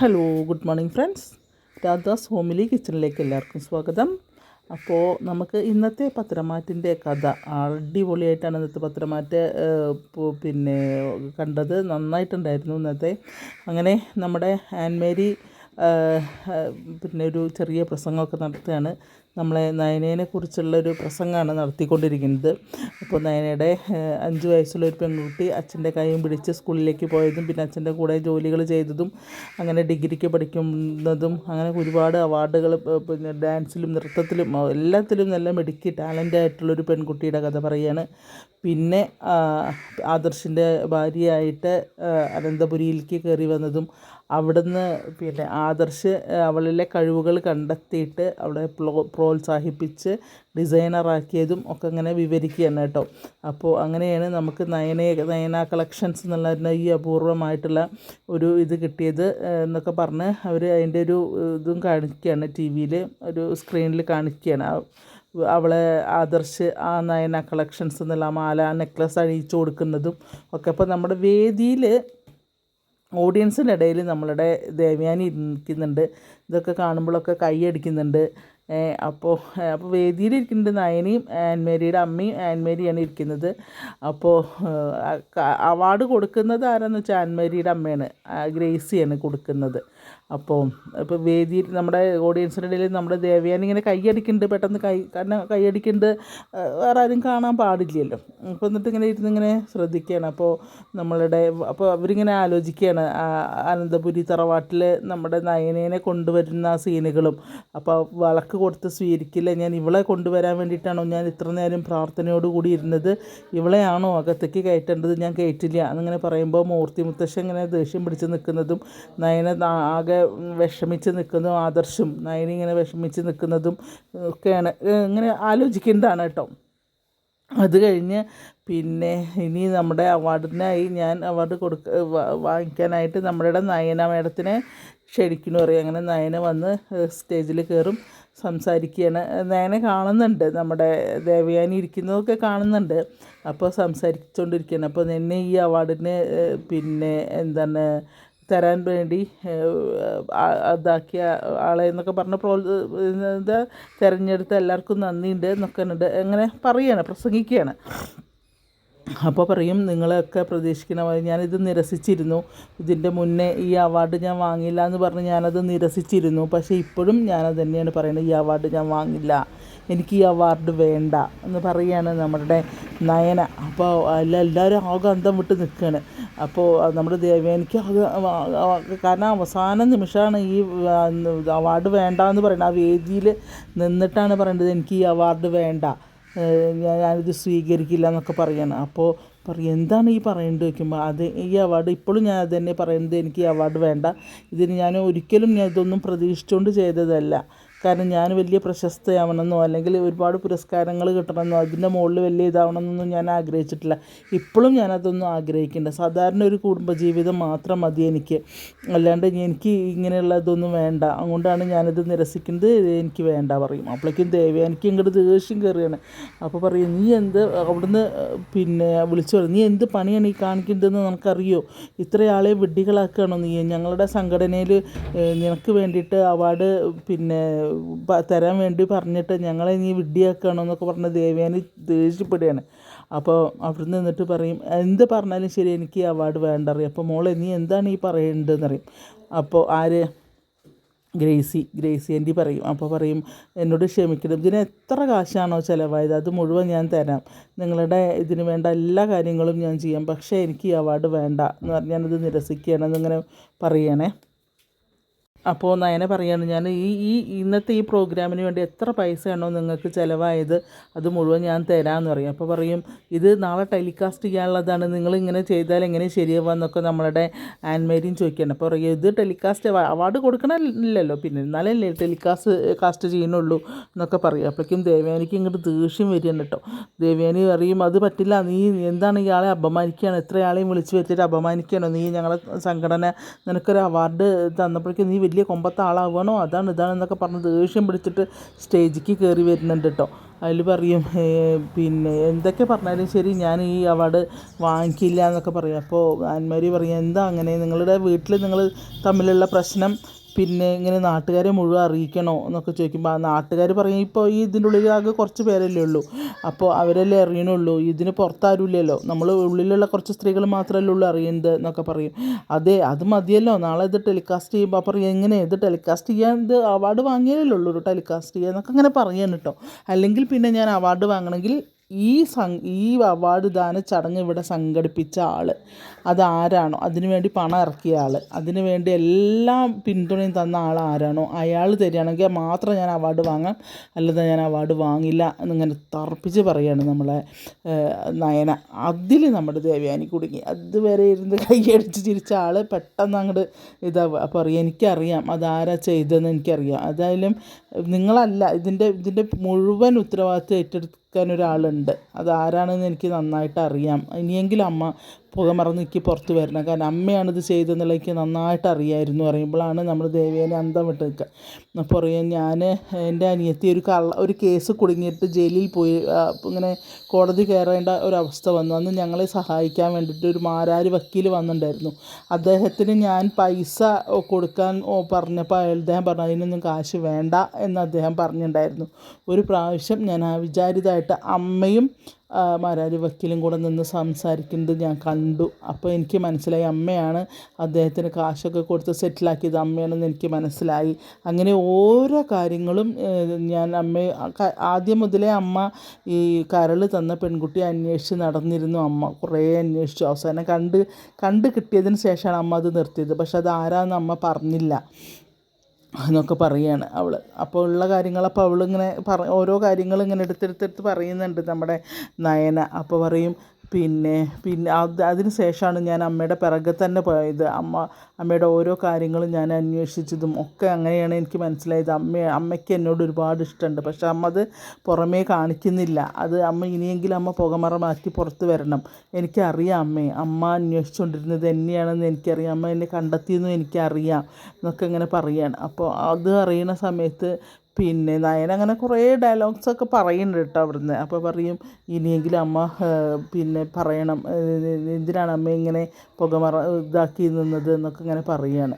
Hello good morning friends Radha's homely കിച്ചണിലേക്ക് എല്ലാവർക്കും സ്വാഗതം. അപ്പോൾ നമുക്ക് ഇന്നത്തെ പത്രമാറ്റിന്റെ കഥ അടിപൊളിയായിട്ടാണ് ഇന്നത്തെ പത്രമാറ്റ് പിന്നെ കണ്ടത്. നന്നായിട്ടുണ്ടായിരുന്നു ഇന്നത്തെ. അങ്ങനെ നമ്മുടെ ആൻമേരി പിന്നെ ഒരു ചെറിയ പ്രസംഗമൊക്കെ നടത്തുകയാണ്. നമ്മളെ നയനേനെ കുറിച്ചുള്ളൊരു പ്രസംഗമാണ് നടത്തിക്കൊണ്ടിരിക്കുന്നത്. അപ്പോൾ നയനയുടെ അഞ്ച് വയസ്സുള്ള ഒരു പെൺകുട്ടി അച്ഛന്റെ കൈയും പിടിച്ച് സ്കൂളിലേക്ക് പോയതും പിന്നെ അച്ഛന്റെ കൂടെ ജോലികൾ ചെയ്തതും അങ്ങനെ ഡിഗ്രിക്ക് പഠിക്കുന്നതും അങ്ങനെ ഒരുപാട് അവാർഡുകൾ പിന്നെ ഡാൻസിലും നൃത്തത്തിലും എല്ലാത്തിലും നല്ല മിടുക്കി ടാലന്റ് ആയിട്ടുള്ളൊരു പെൺകുട്ടിയുടെ കഥ പറയുകയാണ്. പിന്നെ ആദർശിന്റെ ഭാര്യയായിട്ട് അനന്തപുരിയിലേക്ക് കയറി വന്നതും അവിടുന്ന് പിന്നെ ആദർശ് അവളിലെ കഴിവുകൾ കണ്ടെത്തിയിട്ട് അവളെ പ്രോ പ്രോത്സാഹിപ്പിച്ച് ഡിസൈനറാക്കിയതും ഒക്കെ ഇങ്ങനെ വിവരിക്കുകയാണ് കേട്ടോ. അപ്പോൾ അങ്ങനെയാണ് നമുക്ക് നയനയെ നയന കളക്ഷൻസ് എന്നുള്ള ഈ അപൂർവമായിട്ടുള്ള ഒരു ഇത് കിട്ടിയത് എന്നൊക്കെ പറഞ്ഞ് അവർ അതിന്റെ ഒരു ഇതും കാണിക്കുകയാണ് ടി വിയിൽ ഒരു സ്ക്രീനിൽ കാണിക്കുകയാണ്. അവളെ ആദർശ് ആ നയന കളക്ഷൻസ് എന്നുള്ള മാല നെക്ലസ് അണിയിച്ചു കൊടുക്കുന്നതും ഒക്കെ. അപ്പോൾ നമ്മുടെ വേദിയിൽ ഓഡിയൻസിന്റെ ഇടയിൽ നമ്മളുടെ ദേവയാനി ഇരിക്കുന്നുണ്ട്. ഇതൊക്കെ കാണുമ്പോഴൊക്കെ കൈയടിക്കുന്നുണ്ട് അപ്പോൾ അപ്പോൾ വേദിയിൽ ഇരിക്കുന്നുണ്ട് നയനിയും ആൻമേരിയുടെ അമ്മയും ആൻമേരിയാണ് ഇരിക്കുന്നത്. അപ്പോൾ അവാർഡ് കൊടുക്കുന്നത് ആരാന്ന് വെച്ചാൽ ആൻമേരിയുടെ അമ്മയാണ്. ഗ്രേസിയാണ് കൊടുക്കുന്നത്. അപ്പോൾ ഇപ്പോൾ വേദിയിൽ നമ്മുടെ ഓഡിയൻസിന്റെ ഇടയിൽ നമ്മുടെ ദേവയാനി ഇങ്ങനെ കൈയടിക്കുന്നുണ്ട് പെട്ടെന്ന് കൈ കാരണം കൈയടിക്കുന്നുണ്ട്. വേറെ ആരും കാണാൻ പാടില്ലല്ലോ. അപ്പോൾ എന്നിട്ട് ഇങ്ങനെ ഇരുന്ന് ഇങ്ങനെ ശ്രദ്ധിക്കുകയാണ്. അപ്പോൾ നമ്മളുടെ അപ്പോൾ അവരിങ്ങനെ ആലോചിക്കുകയാണ്. അനന്തപുരി തറവാട്ടിൽ നമ്മുടെ നയനേനെ കൊണ്ടുവരുന്ന സീനുകളും അപ്പോൾ വളക്ക് കൊടുത്ത് സ്വീകരിക്കില്ല. ഞാൻ ഇവളെ കൊണ്ടുവരാൻ വേണ്ടിയിട്ടാണോ ഞാൻ ഇത്ര നേരം പ്രാർത്ഥനയോടുകൂടി ഇരുന്നത്? ഇവളെയാണോ അകത്തേക്ക് കയറ്റേണ്ടത്? ഞാൻ കയറ്റില്ല എന്നിങ്ങനെ പറയുമ്പോൾ മൂർത്തി മുത്തശ്ശൻ ഇങ്ങനെ ദേഷ്യം പിടിച്ച് നിൽക്കുന്നതും നയന ആകെ വിഷമിച്ച് നിൽക്കുന്നതും ആദർശും നയനി ഇങ്ങനെ വിഷമിച്ച് നിൽക്കുന്നതും ഒക്കെയാണ്. ഇങ്ങനെ ആലോചിക്കേണ്ടതാണ് കേട്ടോ. അത് കഴിഞ്ഞ് പിന്നെ ഇനി നമ്മുടെ അവാർഡിനായി ഞാൻ അവാർഡ് കൊടുക്ക വാങ്ങിക്കാനായിട്ട് നമ്മുടെ നയന മേഡത്തിനെ ക്ഷണിക്കുന്നു പറയും. അങ്ങനെ നയന വന്ന് സ്റ്റേജിൽ കയറും സംസാരിക്കുകയാണ്. നയനെ കാണുന്നുണ്ട് നമ്മുടെ ദേവയാനി ഇരിക്കുന്നതൊക്കെ കാണുന്നുണ്ട്. അപ്പോൾ സംസാരിച്ചുകൊണ്ടിരിക്കുകയാണ് അപ്പോൾ എന്നെ ഈ അവാർഡിന് പിന്നെ എന്താണ് തരാൻ വേണ്ടി അതാക്കിയ ആളെ എന്നൊക്കെ പറഞ്ഞ് പ്രോ തിരഞ്ഞെടുത്ത എല്ലാവർക്കും നന്ദിയുണ്ട് എന്നൊക്കെ ഉണ്ട്. അങ്ങനെ പറയുകയാണ് പ്രസംഗിക്കുകയാണ്. അപ്പോൾ പറയും നിങ്ങളൊക്കെ പ്രതീക്ഷിക്കുന്ന പോലെ ഞാനിത് നിരസിച്ചിരുന്നു. ഇതിന്റെ മുന്നേ ഈ അവാർഡ് ഞാൻ വാങ്ങില്ല എന്ന് പറഞ്ഞ് ഞാനത് നിരസിച്ചിരുന്നു. പക്ഷേ ഇപ്പോഴും ഞാനത് തന്നെയാണ് പറയുന്നത് ഈ അവാർഡ് ഞാൻ വാങ്ങില്ല എനിക്ക് ഈ അവാർഡ് വേണ്ട എന്ന് പറയുകയാണ് നമ്മുടെ നയന. അപ്പോൾ അല്ല എല്ലാവരും ആകെ അന്തം വിട്ട് നിൽക്കുകയാണ്. അപ്പോൾ നമ്മുടെ ദേവേനിക്ക് കാരണം അവസാന നിമിഷമാണ് ഈ അവാർഡ് വേണ്ട എന്ന് പറയുന്നത്. ആ വേദിയിൽ നിന്നിട്ടാണ് പറയേണ്ടത് എനിക്ക് ഈ അവാർഡ് വേണ്ട. ഞാനിത് സ്വീകരിക്കില്ല എന്നൊക്കെ പറയാണ്. അപ്പോൾ പറയും എന്താണ് ഈ പറയുന്നത് ചോദിക്കുമ്പോൾ അത് ഈ അവാർഡ് ഇപ്പോഴും ഞാൻ അത് തന്നെ പറയുന്നത് എനിക്ക് ഈ അവാർഡ് വേണ്ട. ഇതിന് ഞാൻ ഒരിക്കലും ഞാൻ ഇതൊന്നും പ്രതീക്ഷിച്ചുകൊണ്ട് ചെയ്തതല്ല. കാരണം ഞാൻ വലിയ പ്രശസ്തയാവണമെന്നോ അല്ലെങ്കിൽ ഒരുപാട് പുരസ്കാരങ്ങൾ കിട്ടണമെന്നോ അതിന്റെ മുകളിൽ വലിയ ഇതാവണമെന്നൊന്നും ഞാൻ ആഗ്രഹിച്ചിട്ടില്ല. ഇപ്പോഴും ഞാനതൊന്നും ആഗ്രഹിക്കേണ്ട സാധാരണ ഒരു കുടുംബജീവിതം മാത്രം മതി എനിക്ക്. അല്ലാണ്ട് എനിക്ക് ഇങ്ങനെയുള്ള ഇതൊന്നും വേണ്ട. അതുകൊണ്ടാണ് ഞാനിത് നിരസിക്കുന്നത്. എനിക്ക് വേണ്ട പറയും. അപ്പോഴേക്കും ദേവി എനിക്ക് ഇങ്ങോട്ട് ദേഷ്യം കയറിയാണ് അപ്പോൾ പറയും നീ എന്ത് അവിടുന്ന് പിന്നെ വിളിച്ചു പറയും നീ എന്ത് പണിയാണ് ഈ കാണിക്കുന്നതെന്ന് നമുക്കറിയോ ഇത്രയാളെ വിഡ്ഢികളാക്കുകയാണോ നീ? ഞങ്ങളുടെ സംഘടനയിൽ നിനക്ക് വേണ്ടിയിട്ട് അവാർഡ് പിന്നെ തരാൻ വേണ്ടി പറഞ്ഞിട്ട് ഞങ്ങളെ നീ വിഡ്ഢിയാക്കുകയാണോ എന്നൊക്കെ പറഞ്ഞ് ദേവയാനി ദേഷ്യപ്പെടുകയാണ്. അപ്പോൾ അവിടുന്ന് നിന്നിട്ട് പറയും എന്ത് പറഞ്ഞാലും ശരി എനിക്ക് അവാർഡ് വേണ്ട അറിയാം അപ്പോൾ മോളെ നീ എന്താണ് ഈ പറയേണ്ടതെന്ന് അറിയും അപ്പോൾ ആര്? ഗ്രേസി ഗ്രേസി ആന്റി പറയും. അപ്പോൾ പറയും എന്നോട് ക്ഷമിക്കണം. ഇതിന് എത്ര കാശാണോ ചിലവായത്? അത് മുഴുവൻ ഞാൻ തരാം. നിങ്ങളുടെ ഇതിന് വേണ്ട എല്ലാ കാര്യങ്ങളും ഞാൻ ചെയ്യാം. പക്ഷേ എനിക്ക് ഈ അവാർഡ് വേണ്ട. എന്ന് പറഞ്ഞ് ഞാനത് നിരസിക്കുകയാണ്. എന്നിങ്ങനെ പറയണേ. അപ്പോൾ നയന പറയാണ് ഞാൻ ഈ ഈ ഇന്നത്തെ ഈ പ്രോഗ്രാമിന് വേണ്ടി എത്ര പൈസയാണോ നിങ്ങൾക്ക് ചിലവായത്? അത് മുഴുവൻ ഞാൻ തരാമെന്ന് പറയും. അപ്പോൾ പറയും ഇത് നാളെ ടെലികാസ്റ്റ് ചെയ്യാനുള്ളതാണ്. നിങ്ങൾ ഇങ്ങനെ ചെയ്താൽ എങ്ങനെ ശരിയാവുക എന്നൊക്കെ നമ്മളുടെ ആൻമേരിയും ചോദിക്കുകയാണ്. അപ്പോൾ പറയും ഇത് ടെലികാസ്റ്റ് അവാർഡ് കൊടുക്കണമില്ലല്ലോ പിന്നെ എന്നാലല്ലേ ടെലികാസ്റ്റ് കാസ്റ്റ് ചെയ്യുന്നുള്ളൂ എന്നൊക്കെ പറയും. അപ്പോഴേക്കും ദേവയാനിക്ക് ഇങ്ങോട്ട് ദേഷ്യം വരികയാണ് കേട്ടോ. ദേവയാനി പറയും അത് പറ്റില്ല. നീ എന്താണ് ഇയാളെ അപമാനിക്കുകയാണ്? എത്രയാളെയും വിളിച്ച് വരുത്തിയിട്ട് അപമാനിക്കുകയാണോ? നീ ഞങ്ങളെ സംഘടന നിനക്കൊരു അവാർഡ് തന്നപ്പോഴേക്കും നീ വലിയ കൊമ്പത്തെ ആളാവണോ അതാണ് ഇതാണ് എന്നൊക്കെ പറഞ്ഞ് ദേഷ്യം പിടിച്ചിട്ട് സ്റ്റേജിക്ക് കയറി വരുന്നുണ്ട് കേട്ടോ. അതിൽ പറയും പിന്നെ എന്തൊക്കെ പറഞ്ഞാലും ശരി ഞാൻ ഈ അവാർഡ് വാങ്ങിക്കില്ല എന്നൊക്കെ പറയും. അപ്പോൾ ആൻമാരി പറയും എന്താ അങ്ങനെ? നിങ്ങളുടെ വീട്ടിൽ നിങ്ങൾ തമ്മിലുള്ള പ്രശ്നം പിന്നെ ഇങ്ങനെ നാട്ടുകാരെ മുഴുവൻ അറിയിക്കണോ എന്നൊക്കെ ചോദിക്കുമ്പോൾ ആ നാട്ടുകാർ പറയും ഇപ്പോൾ ഈ ഇതിന്റെ ഉള്ളിൽ ആകെ കുറച്ച് പേരല്ലേ ഉള്ളൂ. അപ്പോൾ അവരല്ലേ അറിയണുള്ളൂ. ഇതിന് പുറത്താരുമില്ലല്ലോ. നമ്മൾ ഉള്ളിലുള്ള കുറച്ച് സ്ത്രീകൾ മാത്രമല്ലേ ഉള്ളൂ അറിയുന്നത് എന്നൊക്കെ പറയും. അതെ അത് മതിയല്ലോ. നാളെ ഇത് ടെലികാസ്റ്റ് ചെയ്യുമ്പോൾ അപ്പം എങ്ങനെ? ഇത് ടെലികാസ്റ്റ് ചെയ്യാൻ ഇത് അവാർഡ് വാങ്ങിയാലേ ഉള്ളൂ ടെലികാസ്റ്റ് ചെയ്യാൻ എന്നൊക്കെ അങ്ങനെ പറയാൻ കേട്ടോ അല്ലെങ്കിൽ പിന്നെ ഞാൻ അവാർഡ് വാങ്ങണമെങ്കിൽ ഈ സം ഈ അവാർഡ് ദാന ചടങ്ങ് ഇവിടെ സംഘടിപ്പിച്ച ആൾ അതാരാണോ അതിനു വേണ്ടി പണം ഇറക്കിയ ആൾ അതിനു വേണ്ടി എല്ലാം പിന്തുണയും തന്ന ആൾ ആരാണോ? അയാൾ തരികയാണെങ്കിൽ മാത്രം ഞാൻ അവാർഡ് വാങ്ങാം. അല്ലാതെ ഞാൻ അവാർഡ് വാങ്ങില്ല എന്നിങ്ങനെ തറപ്പിച്ച് പറയുകയാണ് നമ്മളെ നയന. അതിൽ നമ്മുടെ ദേവയാനി കുടുങ്ങി. അതുവരെ ഇരുന്ന് കൈയടിച്ച് ചിരിച്ച ആൾ പെട്ടെന്ന് അങ്ങോട്ട് ഇതാ അറിയാം എനിക്കറിയാം അതാരാ ചെയ്തതെന്ന് എനിക്കറിയാം. അതായാലും നിങ്ങളല്ല ഇതിന്റെ ഇതിന്റെ മുഴുവൻ ഉത്തരവാദിത്വം ഏറ്റെടുക്കാൻ ഒരാളുണ്ട്. അതാരാണെന്ന് എനിക്ക് നന്നായിട്ട് അറിയാം. ഇനിയെങ്കിലും അമ്മ പുക മറന്ന് എനിക്ക് പുറത്ത് വരണം. കാരണം അമ്മയാണിത് ചെയ്തതെന്നുള്ള എനിക്ക് നന്നായിട്ട് അറിയായിരുന്നു. പറയുമ്പോഴാണ് നമ്മൾ ദേവേനെ അന്തം വിട്ട് നിൽക്കുക അപ്പോൾ ഞാൻ എന്റെ അനിയത്തി ഒരു കള്ള ഒരു കേസ് കുടുങ്ങിയിട്ട് ജയിലിൽ പോയി. ഇങ്ങനെ കോടതി കയറേണ്ട ഒരവസ്ഥ വന്നു. അന്ന് ഞങ്ങളെ സഹായിക്കാൻ വേണ്ടിയിട്ട് ഒരു മാരാര് വക്കീൽ വന്നിട്ടുണ്ടായിരുന്നു. അദ്ദേഹത്തിന് ഞാൻ പൈസ കൊടുക്കാൻ പറഞ്ഞപ്പോൾ അദ്ദേഹം പറഞ്ഞു അതിനൊന്നും കാശ് വേണ്ട എന്ന് അദ്ദേഹം പറഞ്ഞിട്ടുണ്ടായിരുന്നു. ഒരു പ്രാവശ്യം ഞാൻ ആ അമ്മയും മാരാരി വക്കീലും കൂടെ നിന്ന് സംസാരിക്കുന്നത് ഞാൻ കണ്ടു. അപ്പോൾ എനിക്ക് മനസ്സിലായി അമ്മയാണ് അദ്ദേഹത്തിന് കാശൊക്കെ കൊടുത്ത് സെറ്റിലാക്കിയത്. അമ്മയാണെന്ന് എനിക്ക് മനസ്സിലായി. അങ്ങനെ ഓരോ കാര്യങ്ങളും ഞാൻ അമ്മയെ ആദ്യം മുതലേ അമ്മ ഈ കരൾ തന്ന പെൺകുട്ടി അന്വേഷിച്ച് നടന്നിരുന്നു. അമ്മ കുറേ അന്വേഷിച്ചു. അവസാനം കണ്ട് കണ്ട് കിട്ടിയതിന് ശേഷമാണ് അമ്മ അത് നിർത്തിയത്. പക്ഷെ അത് ആരാന്ന് അമ്മ പറഞ്ഞില്ല. എന്നൊക്കെ പറയുകയാണ് അവൾ അപ്പോൾ ഉള്ള കാര്യങ്ങൾ അപ്പോൾ അവളിങ്ങനെ പറ ഓരോ കാര്യങ്ങൾ ഇങ്ങനെ എടുത്തെടുത്തെടുത്ത് പറയുന്നുണ്ട് നമ്മുടെ നയന. അപ്പോൾ പറയും പിന്നെ പിന്നെ അത് അതിന് ശേഷമാണ് ഞാൻ അമ്മയുടെ പിറകെ തന്നെ പോയത്. അമ്മ അമ്മയുടെ ഓരോ കാര്യങ്ങളും ഞാൻ അന്വേഷിച്ചതും ഒക്കെ അങ്ങനെയാണ് എനിക്ക് മനസ്സിലായത്. അമ്മ അമ്മയ്ക്ക് എന്നോട് ഒരുപാട് ഇഷ്ടമുണ്ട്. പക്ഷെ അമ്മ അത് പുറമേ കാണിക്കുന്നില്ല. അത് അമ്മ ഇനിയെങ്കിലും അമ്മ പുകമറ മാറ്റി പുറത്ത് വരണം. എനിക്കറിയാം അമ്മയെ അമ്മ അന്വേഷിച്ചുകൊണ്ടിരുന്നത് എന്നെയാണെന്ന് എനിക്കറിയാം. അമ്മ എന്നെ കണ്ടെത്തിയെന്നും എനിക്കറിയാം. എന്നൊക്കെ ഇങ്ങനെ പറയുകയാണ് അപ്പോൾ അത് അറിയുന്ന സമയത്ത് പിന്നെ നയന അങ്ങനെ കുറേ ഡയലോഗ്സ് ഒക്കെ പറയുന്നുണ്ട് കേട്ടോ അവിടുന്ന്. അപ്പോൾ പറയും ഇനിയെങ്കിലും അമ്മ പിന്നെ പറയണം. എന്തിനാണ് അമ്മ ഇങ്ങനെ പുകമറ ഇതാക്കി നിന്നത്? എന്നൊക്കെ ഇങ്ങനെ പറയുകയാണ്.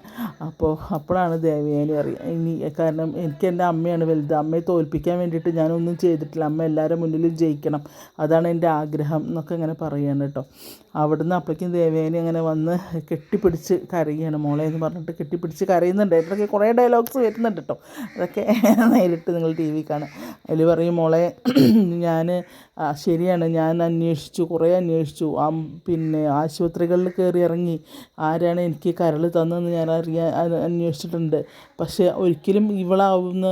അപ്പോൾ അപ്പോഴാണ് ദേവയാനി അറിയുക ഇനി കാരണം എനിക്ക് എന്റെ അമ്മയാണ് വലുത്. അമ്മയെ തോൽപ്പിക്കാൻ വേണ്ടിയിട്ട് ഞാനൊന്നും ചെയ്തിട്ടില്ല. അമ്മ എല്ലാവരുടെ മുന്നിലും ജയിക്കണം. അതാണ് എന്റെ ആഗ്രഹം എന്നൊക്കെ ഇങ്ങനെ പറയുകയാണ് കേട്ടോ. അവിടുന്ന് അപ്പോഴേക്കും ദേവയാനി അങ്ങനെ വന്ന് കെട്ടിപ്പിടിച്ച് കരയുകയാണ്. മോളെ എന്ന് പറഞ്ഞിട്ട് കെട്ടിപ്പിടിച്ച് കരയുന്നുണ്ട്. ഇടയ്ക്ക് കുറേ ഡയലോഗ്സ് വരുന്നുണ്ട് കേട്ടോ. അതൊക്കെ നേരിട്ട് നിങ്ങൾ ടി വി കാണുക. അതിൽ പറയും മോളെ ഞാൻ ശരിയാണ്. ഞാൻ അന്വേഷിച്ചു കുറേ അന്വേഷിച്ചു. ആ പിന്നെ ആശുപത്രികളിൽ കയറി ഇറങ്ങി. ആരാണ് എനിക്ക് കരൾ തന്നതെന്ന് ഞാൻ അറിയാൻ അന്വേഷിച്ചിട്ടുണ്ട്. പക്ഷേ ഒരിക്കലും ഇവളാവുന്ന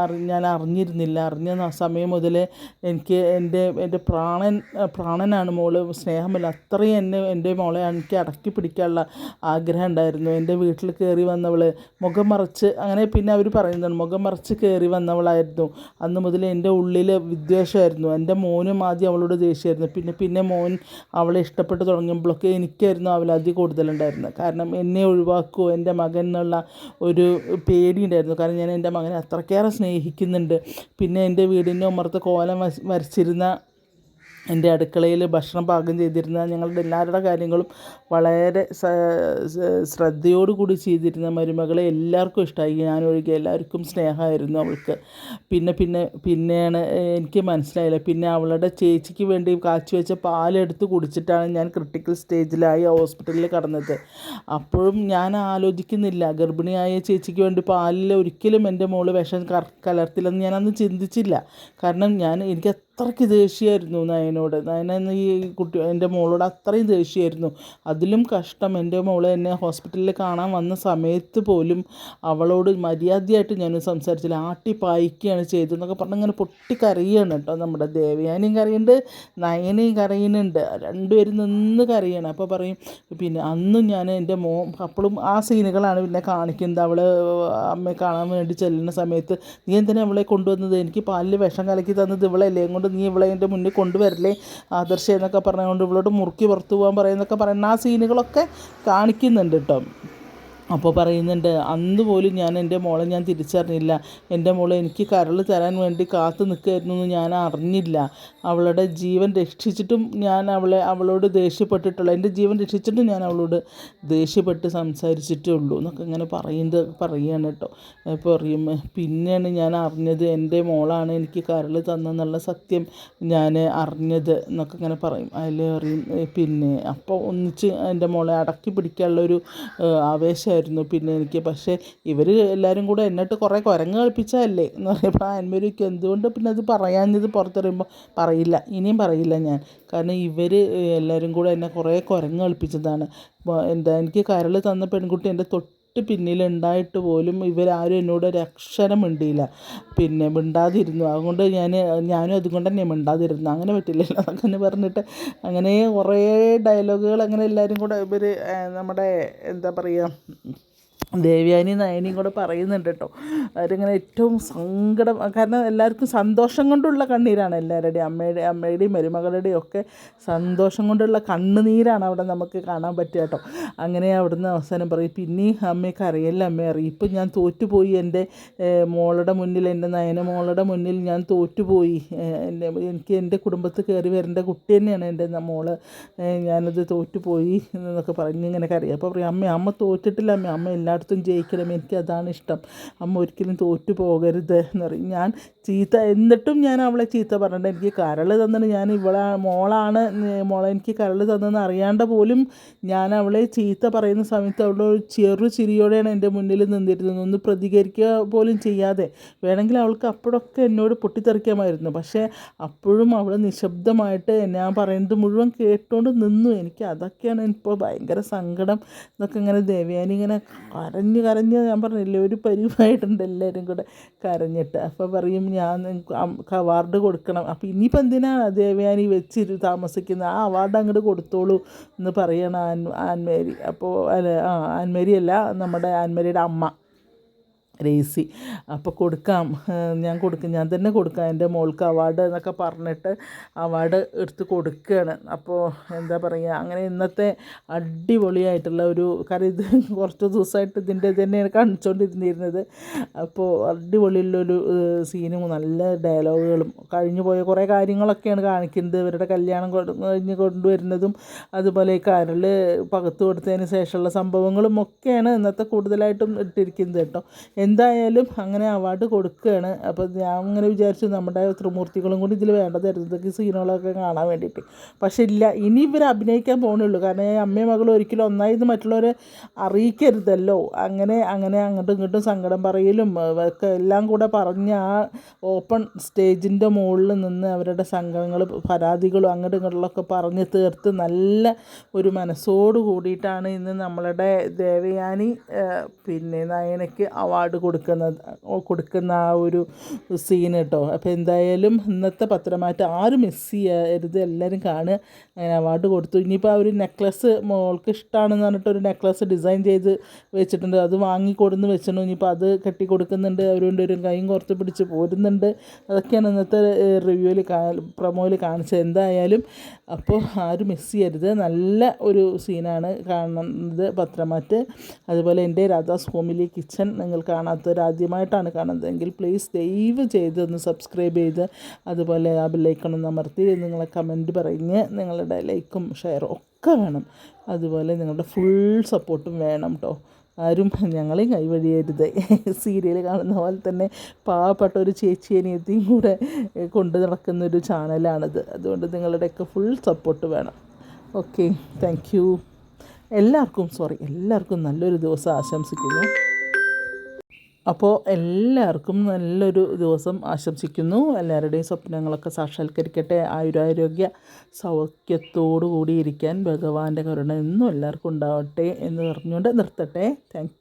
അറി ഞാൻ അറിഞ്ഞിരുന്നില്ല. അറിഞ്ഞ സമയം മുതലേ എനിക്ക് എന്റെ എന്റെ പ്രാണൻ പ്രാണനാണ് മോൾ സ്നേഹമല്ല. അത്രയും എന്നെ എന്റെ മോളെ എനിക്ക് അടക്കി പിടിക്കാനുള്ള ആഗ്രഹം ഉണ്ടായിരുന്നു. എന്റെ വീട്ടിൽ കയറി വന്നവൾ മുഖം മറച്ച് അങ്ങനെ പിന്നെ അവർ പറയുന്നുണ്ട് മുഖം മറച്ച് കയറി വന്നവളായിരുന്നു. അന്ന് മുതൽ എന്റെ ഉള്ളിൽ വിദ്വേഷമായിരുന്നു. എന്റെ മോനും ആദ്യം അവളോട് ദേഷ്യമായിരുന്നു. പിന്നെ പിന്നെ മോൻ അവളെ ഇഷ്ടപ്പെട്ട് തുടങ്ങുമ്പോഴൊക്കെ എനിക്കായിരുന്നു അവലതി കൂടുതലുണ്ടായിരുന്നത്. കാരണം എന്നെ ഒഴിവാക്കുമോ എന്റെ മകൻ എന്നുള്ള ഒരു പേടി ഉണ്ടായിരുന്നു കാരണം ഞാൻ എന്റെ മകനെ അത്രക്കേറെ സ്നേഹിക്കുന്നുണ്ട്. പിന്നെ എന്റെ വീടിന്റെ ഉമ്മറത്ത് കോലം വരച്ചിരുന്ന എന്റെ അടുക്കളയിൽ ഭക്ഷണം പാകം ചെയ്തിരുന്ന ഞങ്ങളുടെ എല്ലാവരുടെ കാര്യങ്ങളും വളരെ ശ്രദ്ധയോടുകൂടി ചെയ്തിരുന്ന മരുമകളെ എല്ലാവർക്കും ഇഷ്ടമായി. ഞാനൊഴികെ എല്ലാവർക്കും സ്നേഹമായിരുന്നു അവൾക്ക്. പിന്നെ പിന്നെ പിന്നെയാണ് എനിക്ക് മനസ്സിലായില്ല. പിന്നെ അവളുടെ ചേച്ചിക്ക് വേണ്ടി കാച്ചി വെച്ച പാലെടുത്ത് കുടിച്ചിട്ടാണ് ഞാൻ ക്രിട്ടിക്കൽ സ്റ്റേജിലായി ഹോസ്പിറ്റലിൽ കടന്നത്. അപ്പോഴും ഞാൻ ആലോചിക്കുന്നില്ല ഗർഭിണിയായ ചേച്ചിക്ക് വേണ്ടി പാലിൽ ഒരിക്കലും എന്റെ മോൾ വിഷം കലർത്തില്ലെന്ന് ഞാൻ അന്ന് ചിന്തിച്ചില്ല. കാരണം ഞാൻ എനിക്ക് അത്രയ്ക്ക് ദേഷ്യമായിരുന്നു നയനോട്. നയന ഈ കുട്ടി എന്റെ മോളോട് അത്രയും ദേഷ്യമായിരുന്നു. അതിലും കഷ്ടം എന്റെ മോളെ എന്നെ ഹോസ്പിറ്റലിൽ കാണാൻ വന്ന സമയത്ത് പോലും അവളോട് മര്യാദയായിട്ട് ഞാൻ സംസാരിച്ചില്ല. ആട്ടി പായിക്കുകയാണ് ചെയ്തതെന്നൊക്കെ പറഞ്ഞ് ഇങ്ങനെ പൊട്ടിക്കരയാണ് കേട്ടോ നമ്മുടെ ദേവയാനിയും കരയുന്നുണ്ട് നയനയും കരയുന്നുണ്ട്. രണ്ടുപേരും നിന്ന് കരയാണ്. അപ്പോൾ പറയും പിന്നെ അന്നും ഞാൻ എന്റെ മോ അപ്പോഴും ആ സീനുകളാണ് പിന്നെ കാണിക്കുന്നത്. അവൾ അമ്മയെ കാണാൻ വേണ്ടി ചെല്ലുന്ന സമയത്ത് നീ എന്തിനാ അവളെ കൊണ്ടുവന്നത്? എനിക്ക് പാലിൽ വിഷം കലക്കി തന്നത് ഇവളല്ലേ? കൊണ്ട് നീ ഇവളെ എന്റെ മുന്നിൽ കൊണ്ടുവരില്ലേ? ആദർശ എന്നൊക്കെ പറഞ്ഞുകൊണ്ട് ഇവളോട് മുറുക്കി പുറത്തു പോകാൻ പറയുന്നൊക്കെ പറയുന്ന ആ സീനുകളൊക്കെ കാണിക്കുന്നുണ്ട് കേട്ടോ. അപ്പോൾ പറയുന്നുണ്ട് അന്ന് പോലും ഞാൻ എന്റെ മോളെ ഞാൻ തിരിച്ചറിഞ്ഞില്ല. എന്റെ മോളെ എനിക്ക് കരൾ തരാൻ വേണ്ടി കാത്തു നിൽക്കുകയായിരുന്നു എന്ന് ഞാൻ അറിഞ്ഞില്ല. അവളുടെ ജീവൻ രക്ഷിച്ചിട്ടും ഞാൻ അവളെ അവളോട് ദേഷ്യപ്പെട്ടിട്ടുള്ള എന്റെ ജീവൻ രക്ഷിച്ചിട്ടും ഞാൻ അവളോട് ദേഷ്യപ്പെട്ട് സംസാരിച്ചിട്ടേ ഉള്ളൂ എന്നൊക്കെ ഇങ്ങനെ പറയുന്നത് പറയുകയാണ് കേട്ടോ. അപ്പോൾ പറയും പിന്നെയാണ് ഞാൻ അറിഞ്ഞത് എന്റെ മോളാണ് എനിക്ക് കരൾ തന്നെന്നുള്ള സത്യം ഞാൻ അറിഞ്ഞത് എന്നൊക്കെ ഇങ്ങനെ പറയും. അതിൽ പറയും പിന്നെ അപ്പോൾ ഒന്നിച്ച് എന്റെ മോളെ അടക്കി പിടിക്കാനുള്ളൊരു ആവേശമായിരുന്നു പിന്നെ എനിക്ക് പക്ഷേ ഇവർ എല്ലാവരും കൂടെ എന്നിട്ട് കുറേ കുരങ്ങ് കളിപ്പിച്ചതല്ലേ? എന്ന് പറയുമ്പോൾ അന്മരിക്ക് എന്തുകൊണ്ട് പിന്നെ അത് പറയാഞ്ഞത് പുറത്തെറിയുമ്പോൾ പറയില്ല. ഇനിയും പറയില്ല ഞാൻ. കാരണം ഇവർ എല്ലാവരും കൂടെ എന്നെ കുറേ കുരങ്ങ് കളിപ്പിച്ചതാണ്. എന്താ എനിക്ക് കരൾ തന്ന പെൺകുട്ടി എന്റെ തൊട്ട് തൊട്ട് പിന്നിലുണ്ടായിട്ട് പോലും ഇവരാരും എന്നോട് ഒരു അക്ഷരം മിണ്ടിയില്ല. പിന്നെ മിണ്ടാതിരുന്നു. അതുകൊണ്ട് ഞാൻ ഞാനും അതുകൊണ്ട് തന്നെ മിണ്ടാതിരുന്നു. അങ്ങനെ പറ്റില്ലല്ലോ അങ്ങനെ പറഞ്ഞിട്ട് അങ്ങനെ കുറേ ഡയലോഗുകൾ അങ്ങനെ എല്ലാവരും കൂടെ ഇവർ നമ്മുടെ എന്താ പറയുക ദേവയാനി നയനിയും കൂടെ പറയുന്നുണ്ട് കേട്ടോ. അവരിങ്ങനെ ഏറ്റവും സങ്കടം കാരണം എല്ലാവർക്കും സന്തോഷം കൊണ്ടുള്ള കണ്ണീരാണ് എല്ലാവരുടെയും അമ്മയുടെ അമ്മയുടെയും മരുമകളുടെയും ഒക്കെ സന്തോഷം കൊണ്ടുള്ള കണ്ണുനീരാണ് അവിടെ നമുക്ക് കാണാൻ പറ്റുക കേട്ടോ. അങ്ങനെ അവിടുന്ന് അവസാനം പറയും പിന്നെയും അമ്മയ്ക്ക് അറിയില്ല അമ്മ? അറിയും ഇപ്പം ഞാൻ തോറ്റുപോയി എന്റെ മോളുടെ മുന്നിൽ എന്റെ നയന മോളുടെ മുന്നിൽ ഞാൻ തോറ്റുപോയി. എന്റെ എനിക്ക് എന്റെ കുടുംബത്തിൽ കയറി വരേണ്ട കുട്ടി തന്നെയാണ് എന്റെ മോൾ. ഞാനത് തോറ്റുപോയി എന്നൊക്കെ പറഞ്ഞ് ഇങ്ങനെ കറിയാം അപ്പോൾ പറയും അമ്മ അമ്മ തോറ്റിട്ടില്ല അമ്മ അമ്മ എല്ലാ എല്ലായിടത്തും ജയിക്കണം. എനിക്ക് അതാണ് ഇഷ്ടം. അമ്മ ഒരിക്കലും തോറ്റു പോകരുത് എന്ന് പറയും. ഞാൻ ചീത്ത എന്നിട്ടും ഞാൻ അവളെ ചീത്ത പറഞ്ഞിട്ട് എനിക്ക് കരൾ തന്നിട്ട് ഞാൻ ഇവളെ മോളാണ് മോളെ എനിക്ക് കരൾ തന്നെന്ന് അറിയാണ്ട് പോലും ഞാൻ അവളെ ചീത്ത പറയുന്ന സമയത്ത് അവളെ ഒരു ചെറു ചിരിയോടെയാണ് എന്റെ മുന്നിൽ നിന്നിരുന്നത്. ഒന്ന് പ്രതികരിക്കുക പോലും ചെയ്യാതെ. വേണമെങ്കിൽ അവൾക്ക് അപ്പോഴൊക്കെ എന്നോട് പൊട്ടിത്തെറിക്കാമായിരുന്നു. പക്ഷേ അപ്പോഴും അവൾ നിശബ്ദമായിട്ട് ഞാൻ പറയുന്നത് മുഴുവൻ കേട്ടുകൊണ്ട് നിന്നു. എനിക്ക് അതൊക്കെയാണ് ഇപ്പോൾ ഭയങ്കര സങ്കടം. എന്നൊക്കെ ഇങ്ങനെ ദേവയാനി ഇങ്ങനെ കരഞ്ഞ് കരഞ്ഞ് ഞാൻ പറഞ്ഞില്ലേ ഒരു പരിവായിട്ടുണ്ട് എല്ലാവരും കൂടെ കരഞ്ഞിട്ട്. അപ്പോൾ പറയും ഞാൻ അവാർഡ് കൊടുക്കണം. അപ്പോൾ ഇനിയിപ്പോൾ എന്തിനാണ് ദേവയാനി വെച്ചിരു താമസിക്കുന്നത് ആ അവാർഡ് അങ്ങോട്ട് കൊടുത്തോളൂ എന്ന് പറയണം ആൻ ആൻമേരി. അപ്പോൾ അല്ല ആ ആൻമേരി അല്ല നമ്മുടെ ആൻമേരിയുടെ അമ്മ. രേസി അപ്പോൾ കൊടുക്കാം. ഞാൻ കൊടുക്കും ഞാൻ തന്നെ കൊടുക്കാം. എന്റെ മോൾക്ക് അവാർഡ് എന്നൊക്കെ പറഞ്ഞിട്ട് അവാർഡ് എടുത്ത് കൊടുക്കുകയാണ് അപ്പോൾ എന്താ പറയുക അങ്ങനെ ഇന്നത്തെ അടിപൊളിയായിട്ടുള്ള ഒരു കാര്യം ഇത് കുറച്ച് ദിവസമായിട്ട് ഇതിന്റെ തന്നെയാണ് കാണിച്ചുകൊണ്ടിരുന്നിരുന്നത് അപ്പോൾ അടിപൊളിയുള്ളൊരു സീനും നല്ല ഡയലോഗുകളും കഴിഞ്ഞു പോയ കുറേ കാര്യങ്ങളൊക്കെയാണ് കാണിക്കുന്നത്. ഇവരുടെ കല്യാണം കഴിഞ്ഞ് കൊണ്ടുവരുന്നതും അതുപോലെ കരൾ പകത്ത് കൊടുത്തതിന് ശേഷമുള്ള സംഭവങ്ങളും ഒക്കെയാണ് ഇന്നത്തെ കൂടുതലായിട്ടും ഇട്ടിരിക്കുന്നത് കേട്ടോ. എന്തായാലും അങ്ങനെ അവാർഡ് കൊടുക്കുകയാണ് അപ്പോൾ ഞാൻ അങ്ങനെ വിചാരിച്ചു നമ്മുടെ ത്രിമൂർത്തികളും കൂടി ഇതിൽ വേണ്ടതായിരുന്നു ഇതൊക്കെ സീനുകളൊക്കെ കാണാൻ വേണ്ടിയിട്ട്. പക്ഷേ ഇല്ല ഇനി ഇവർ അഭിനയിക്കാൻ പോകണുള്ളൂ കാരണം അമ്മയും മകളും ഒരിക്കലും ഒന്നായി ഇത് മറ്റുള്ളവരെ അറിയിക്കരുതല്ലോ. അങ്ങനെ അങ്ങനെ അങ്ങോട്ടും ഇങ്ങോട്ടും സങ്കടം പറയലും ഒക്കെ എല്ലാം കൂടെ പറഞ്ഞ് ആ ഓപ്പൺ സ്റ്റേജിന്റെ മുകളിൽ നിന്ന് അവരുടെ സങ്കടങ്ങൾ പരാതികളും അങ്ങോട്ടും ഇങ്ങോട്ടുള്ളൊക്കെ പറഞ്ഞ് തീർത്ത് നല്ല ഒരു മനസ്സോട് കൂടിയിട്ടാണ് ഇന്ന് നമ്മളുടെ ദേവയാനി പിന്നെ നയനയ്ക്ക് അവാർഡ് കൊടുക്കുന്നത് കൊടുക്കുന്ന കൊടുക്കുന്ന ആ ഒരു സീൻ കേട്ടോ അപ്പോൾ എന്തായാലും ഇന്നത്തെ പത്രമാറ്റം ആരും മിസ് ചെയ്യരുത്. എല്ലാവരും കാണുക. അങ്ങനെ അവാർഡ് കൊടുത്തു. ഇനിയിപ്പോൾ ആ ഒരു നെക്ലസ് മോൾക്ക് ഇഷ്ടമാണെന്ന് പറഞ്ഞിട്ട് ഒരു നെക്ലസ് ഡിസൈൻ ചെയ്ത് വെച്ചിട്ടുണ്ട്. അത് വാങ്ങി കൊടുന്ന് വെച്ചിട്ടുണ്ട്. ഇനിയിപ്പോൾ അത് കെട്ടി കൊടുക്കുന്നുണ്ട്. അവരുണ്ട് ഒരു കൈയും കുറച്ച് പിടിച്ച് പോരുന്നുണ്ട്. അതൊക്കെയാണ് ഇന്നത്തെ റിവ്യൂവിൽ പ്രൊമോയിൽ കാണിച്ചത്. എന്തായാലും അപ്പോൾ ആരും മിസ് ചെയ്യരുത്. നല്ല ഒരു സീനാണ് കാണുന്നത് പത്രമാറ്റ് അതുപോലെ എന്റെ രാധാസ് ഹോമിലി കിച്ചൺ നിങ്ങൾ കാണാത്തവർ ആദ്യമായിട്ടാണ് കാണുന്നതെങ്കിൽ പ്ലീസ് ദയവ് ചെയ്ത് ഒന്ന് സബ്സ്ക്രൈബ് ചെയ്ത് അതുപോലെ ആ ബെല്ലൈക്കൺ അമർത്തി നിങ്ങളെ കമന്റ് പറഞ്ഞ് നിങ്ങളുടെ ലൈക്കും ഷെയറും ഒക്കെ വേണം. അതുപോലെ നിങ്ങളുടെ ഫുൾ സപ്പോർട്ടും വേണം കേട്ടോ ആരും ഞങ്ങളെയും കൈവഴിയരുത്. സീരിയൽ കാണുന്ന പോലെ തന്നെ പാവപ്പെട്ട ഒരു ചേച്ചിയനിയത്തെയും കൂടെ കൊണ്ടു നടക്കുന്ന ഒരു ചാനലാണിത് അതുകൊണ്ട് നിങ്ങളുടെയൊക്കെ ഫുൾ സപ്പോർട്ട് വേണം. ഓക്കെ താങ്ക് എല്ലാവർക്കും സോറി എല്ലാവർക്കും നല്ലൊരു ദിവസം ആശംസിക്കുന്നു. അപ്പോൾ എല്ലാവർക്കും നല്ലൊരു ദിവസം ആശംസിക്കുന്നു. എല്ലാവരുടെയും സ്വപ്നങ്ങളൊക്കെ സാക്ഷാത്കരിക്കട്ടെ. ആയുരാരോഗ്യ സൗഖ്യത്തോടു കൂടി ഇരിക്കാൻ ഭഗവാന്റെ കരുണ എന്നും എല്ലാവർക്കും ഉണ്ടാവട്ടെ എന്ന് പറഞ്ഞുകൊണ്ട് നിർത്തട്ടെ. താങ്ക്